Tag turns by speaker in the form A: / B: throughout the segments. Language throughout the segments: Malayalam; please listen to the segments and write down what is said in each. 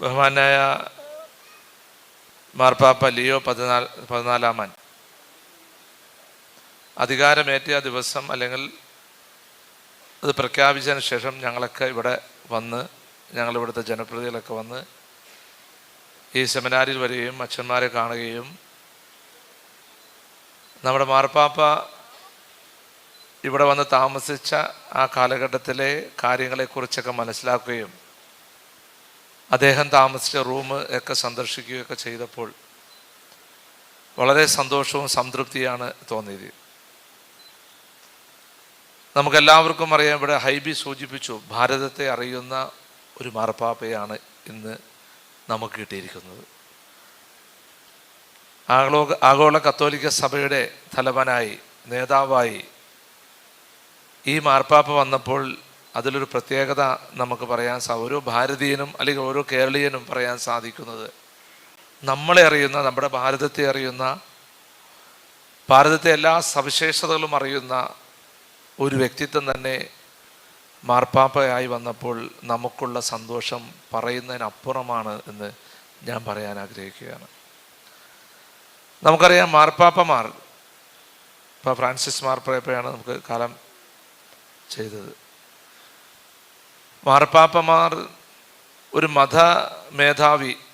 A: ബഹുമാനായ മാർപ്പാപ്പ ലിയോ പതിനാല് പതിനാലാമൻ. അധികാരമേറ്റ ദിവസം അല്ലെങ്കിൽ അത് പ്രഖ്യാപിച്ചതിന് ശേഷം ഞങ്ങളൊക്കെ ഇവിടെ വന്ന് ഞങ്ങളിവിടുത്തെ ജനപ്രതികളൊക്കെ വന്ന് ഈ സെമിനാരിൽ വരികയും അച്ഛന്മാരെ കാണുകയും നമ്മുടെ മാർപ്പാപ്പ ഇവിടെ വന്ന് താമസിച്ച ആ കാലഘട്ടത്തിലെ കാര്യങ്ങളെക്കുറിച്ചൊക്കെ മനസ്സിലാക്കുകയും അദ്ദേഹം താമസിച്ച റൂം ഒക്കെ സന്ദർശിക്കുകയൊക്കെ ചെയ്തപ്പോൾ വളരെ സന്തോഷവും സംതൃപ്തിയാണ് തോന്നിയത്. നമുക്കെല്ലാവർക്കും അറിയാം ഇവിടെ ഹൈബി സൂചിപ്പിച്ചു ഭാരതത്തെ അറിയുന്ന ഒരു മാർപ്പാപ്പയാണ് ഇന്ന് നമുക്ക് കിട്ടിയിരിക്കുന്നത്. ആഗോള ആഗോള കത്തോലിക്ക സഭയുടെ തലവനായി നേതാവായി ഈ മാർപ്പാപ്പ വന്നപ്പോൾ അതിലൊരു പ്രത്യേകത നമുക്ക് പറയാൻ സാ ഓരോ ഭാരതീയനും അല്ലെങ്കിൽ ഓരോ കേരളീയനും പറയാൻ സാധിക്കുന്നത് നമ്മളെ അറിയുന്ന നമ്മുടെ ഭാരതത്തെ അറിയുന്ന ഭാരതത്തെ എല്ലാ സവിശേഷതകളും അറിയുന്ന ഒരു വ്യക്തിത്വം തന്നെ മാർപ്പാപ്പയായി വന്നപ്പോൾ നമുക്കുള്ള സന്തോഷം പറയുന്നതിനപ്പുറമാണ് എന്ന് ഞാൻ പറയാൻ ആഗ്രഹിക്കുകയാണ്. നമുക്കറിയാം മാർപ്പാപ്പമാർ ഇപ്പോൾ ഫ്രാൻസിസ് മാർപ്പാപ്പയാണ് നമുക്ക് കാലം ചെയ്തത്. മാർപ്പാപ്പമാർ ഒരു മത മേധാവിനപ്പുറം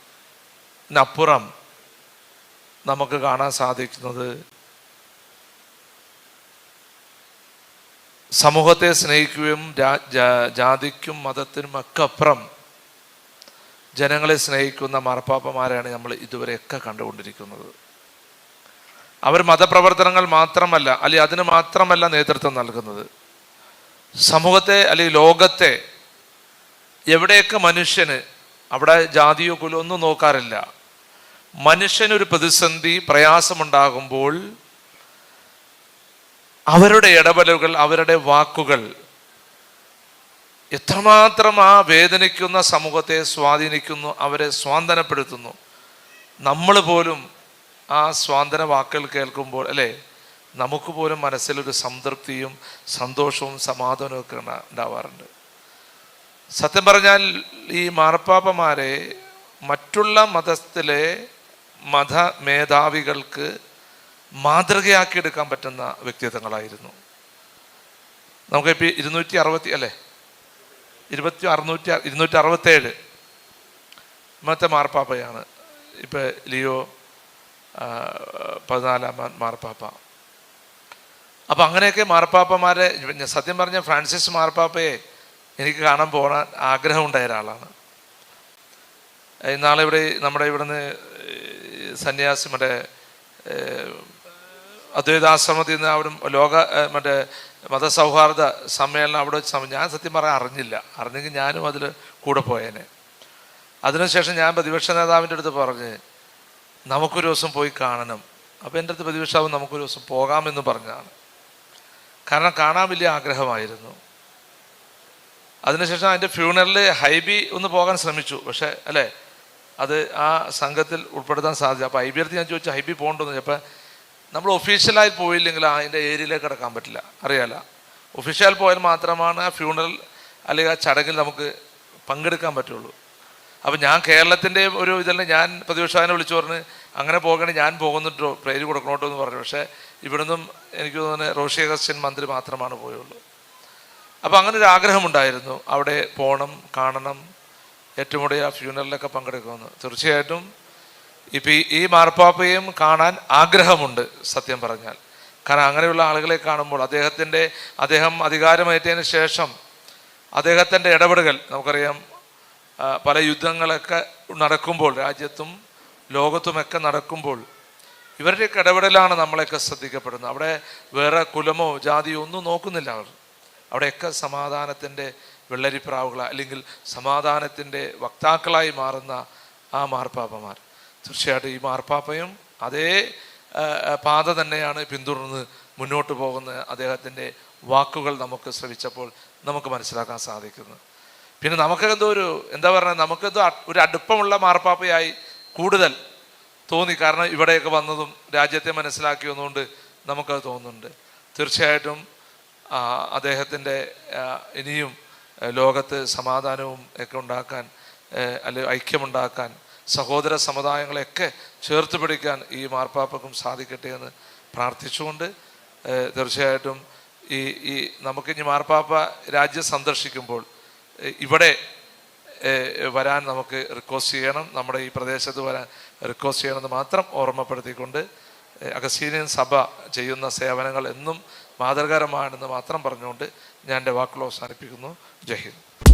A: നമുക്ക് കാണാൻ സാധിക്കുന്നത് സമൂഹത്തെ സ്നേഹിക്കുകയും ജാതിക്കും മതത്തിനും ഒക്കെ അപ്പുറം ജനങ്ങളെ സ്നേഹിക്കുന്ന മാർപ്പാപ്പമാരെയാണ് നമ്മൾ ഇതുവരെയൊക്കെ കണ്ടുകൊണ്ടിരിക്കുന്നത്. അവർ മതപ്രവർത്തനങ്ങൾ മാത്രമല്ല അല്ലെങ്കിൽ അതിന് മാത്രമല്ല നേതൃത്വം നൽകുന്നത്. സമൂഹത്തെ അല്ലെങ്കിൽ ലോകത്തെ എവിടെയൊക്കെ മനുഷ്യന് അവിടെ ജാതിയോ കുലോ ഒന്നും നോക്കാറില്ല. മനുഷ്യനൊരു പ്രതിസന്ധി പ്രയാസമുണ്ടാകുമ്പോൾ അവരുടെ ഇടപെടലുകൾ അവരുടെ വാക്കുകൾ എത്രമാത്രം ആ വേദനിക്കുന്ന സമൂഹത്തെ സ്വാധീനിക്കുന്നു അവരെ സ്വാന്തനപ്പെടുത്തുന്നു. നമ്മൾ പോലും ആ സ്വാന്തന വാക്കുകൾ കേൾക്കുമ്പോൾ അല്ലേ? നമുക്ക് പോലും മനസ്സിലൊരു സംതൃപ്തിയും സന്തോഷവും സമാധാനവും ഒക്കെ ഉണ്ടാവാറുണ്ട്. സത്യം പറഞ്ഞാൽ ഈ മാർപ്പാപ്പമാരെ മറ്റുള്ള മതത്തിലെ മത മേധാവികൾക്ക് മാതൃകയാക്കി എടുക്കാൻ പറ്റുന്ന വ്യക്തിത്വങ്ങളായിരുന്നു. നമുക്ക് ഇപ്പം ഇരുന്നൂറ്റി അറുപത്തി അല്ലേ? ഇരുപത്തി അറുന്നൂറ്റി ഇരുന്നൂറ്റി അറുപത്തേഴ് ഇന്നത്തെ മാർപ്പാപ്പയാണ്. ഇപ്പം ലിയോ പതിനാലാം മാർപ്പാപ്പ. അപ്പം അങ്ങനെയൊക്കെ മാർപ്പാപ്പമാരെ സത്യം പറഞ്ഞ ഫ്രാൻസിസ് മാർപ്പാപ്പയെ എനിക്ക് കാണാൻ പോകാൻ ആഗ്രഹമുണ്ടായ ഒരാളാണ്. ഇന്നാളെ ഇവിടെ നമ്മുടെ ഇവിടുന്ന് സന്യാസി മറ്റേ അദ്വൈതാശ്രമത്തിൽ നിന്ന് അവിടെ ലോക മറ്റേ മതസൗഹാർദ്ദ സമ്മേളനം അവിടെ വെച്ച് ഞാൻ സത്യം പറയാൻ അറിഞ്ഞില്ല. അറിഞ്ഞെങ്കിൽ ഞാനും അതിൽ കൂടെ പോയേനെ. അതിനുശേഷം ഞാൻ പ്രതിപക്ഷ നേതാവിന്റെ അടുത്ത് പറഞ്ഞ് നമുക്കൊരു ദിവസം പോയി കാണണം. അപ്പോൾ എന്റെ അടുത്ത് പ്രതിപക്ഷാവും നമുക്കൊരു ദിവസം പോകാമെന്ന് പറഞ്ഞതാണ്. കാരണം കാണാൻ വലിയ ആഗ്രഹമായിരുന്നു. അതിനുശേഷം അതിന്റെ ഫ്യൂണറിൽ ഹൈബി ഒന്ന് പോകാൻ ശ്രമിച്ചു. പക്ഷേ അല്ലേ? അത് ആ സംഘത്തിൽ ഉൾപ്പെടുത്താൻ സാധിച്ചു അപ്പോൾ ഹൈബി ഞാൻ ചോദിച്ചു ഹൈബി പോകണ്ടെന്ന് അപ്പോൾ നമ്മൾ ഒഫീഷ്യലായി പോയില്ലെങ്കിൽ അതിന്റെ ഏരിയയിലേക്ക് കിടക്കാൻ പറ്റില്ല. അറിയാല? ഒഫീഷ്യൽ പോയാൽ മാത്രമാണ് ആ ഫ്യൂണറൽ അല്ലെങ്കിൽ ആ ചടങ്ങിൽ നമുക്ക് പങ്കെടുക്കാൻ പറ്റുള്ളൂ. അപ്പം ഞാൻ കേരളത്തിന്റെ ഒരു ഇതെല്ലാം ഞാൻ പ്രതിപക്ഷാനെ വിളിച്ചു പറഞ്ഞ് അങ്ങനെ പോകണേ ഞാൻ പോകുന്നുണ്ടോ പ്രേര് കൊടുക്കണോട്ടോ എന്ന് പറഞ്ഞു. പക്ഷേ ഇവിടുന്നും എനിക്ക് തോന്നുന്നത് റോഷി അഗസ്റ്റ്യൻ മന്ത്രി മാത്രമാണ് പോയുള്ളൂ. അപ്പോൾ അങ്ങനെ ഒരു ആഗ്രഹമുണ്ടായിരുന്നു അവിടെ പോകണം കാണണം. ഏറ്റവും ആ ഫ്യൂണറിലൊക്കെ പങ്കെടുക്കുമെന്ന്. തീർച്ചയായിട്ടും ഇപ്പം ഈ- മാർപ്പാപ്പയും കാണാൻ ആഗ്രഹമുണ്ട് സത്യം പറഞ്ഞാൽ. കാരണം അങ്ങനെയുള്ള ആളുകളെ കാണുമ്പോൾ അദ്ദേഹത്തിന്റെ അദ്ദേഹം അധികാരമേറ്റതിന് ശേഷം അദ്ദേഹത്തിന്റെ ഇടപെടലുകൾ നമുക്കറിയാം പല യുദ്ധങ്ങളൊക്കെ നടക്കുമ്പോൾ രാജ്യത്തും ലോകത്തുമൊക്കെ നടക്കുമ്പോൾ ഇവരുടെയൊക്കെ ഇടപെടലാണ് നമ്മളെയൊക്കെ ശ്രദ്ധിക്കപ്പെടുന്നത്. അവിടെ വേറെ കുലമോ ജാതിയോ ഒന്നും നോക്കുന്നില്ല അവർ. അവിടെയൊക്കെ സമാധാനത്തിന്റെ വെള്ളരിപ്രാവുകൾ അല്ലെങ്കിൽ സമാധാനത്തിന്റെ വക്താക്കളായി മാറുന്ന ആ മാർപ്പാപ്പമാർ. തീർച്ചയായിട്ടും ഈ മാർപ്പാപ്പയും അതേ പാത തന്നെയാണ് പിന്തുടർന്ന് മുന്നോട്ട് പോകുന്ന അദ്ദേഹത്തിന്റെ വാക്കുകൾ നമുക്ക് ശ്രവിച്ചപ്പോൾ നമുക്ക് മനസ്സിലാക്കാൻ സാധിക്കുന്നു പിന്നെ നമുക്കെന്തോ ഒരു എന്താ പറയുക നമുക്കെന്തോ ഒരു അടുപ്പമുള്ള മാർപ്പാപ്പയായി കൂടുതൽ തോന്നി. കാരണം ഇവിടെയൊക്കെ വന്നതും രാജ്യത്തെ മനസ്സിലാക്കി വന്നുകൊണ്ട് നമുക്കത് തോന്നുന്നുണ്ട്. തീർച്ചയായിട്ടും അദ്ദേഹത്തിന്റെ ഇനിയും ലോകത്ത് സമാധാനവും ഒക്കെ ഉണ്ടാക്കാൻ അല്ലെ അല്ലെങ്കിൽ ഐക്യമുണ്ടാക്കാൻ സഹോദര സമുദായങ്ങളെയൊക്കെ ചേർത്ത് പിടിക്കാൻ ഈ മാർപ്പാപ്പക്കും സാധിക്കട്ടെ എന്ന് പ്രാർത്ഥിച്ചുകൊണ്ട് തീർച്ചയായിട്ടും ഈ ഈ നമുക്ക് ഇനി മാർപ്പാപ്പ രാജ്യം സന്ദർശിക്കുമ്പോൾ ഇവിടെ വരാൻ നമുക്ക് റിക്വസ്റ്റ് ചെയ്യണം. നമ്മുടെ ഈ പ്രദേശത്ത് വരാൻ റിക്വസ്റ്റ് ചെയ്യണമെന്ന് മാത്രം ഓർമ്മപ്പെടുത്തിക്കൊണ്ട് അഗസ്തീനിയൻ സഭ ചെയ്യുന്ന സേവനങ്ങൾ എന്നും മാതൃകരമാണെന്ന് മാത്രം പറഞ്ഞുകൊണ്ട് ഞാൻ എന്റെ വാക്കുകൾ അവസാനിപ്പിക്കുന്നു. ജയ് ഹിന്ദ്.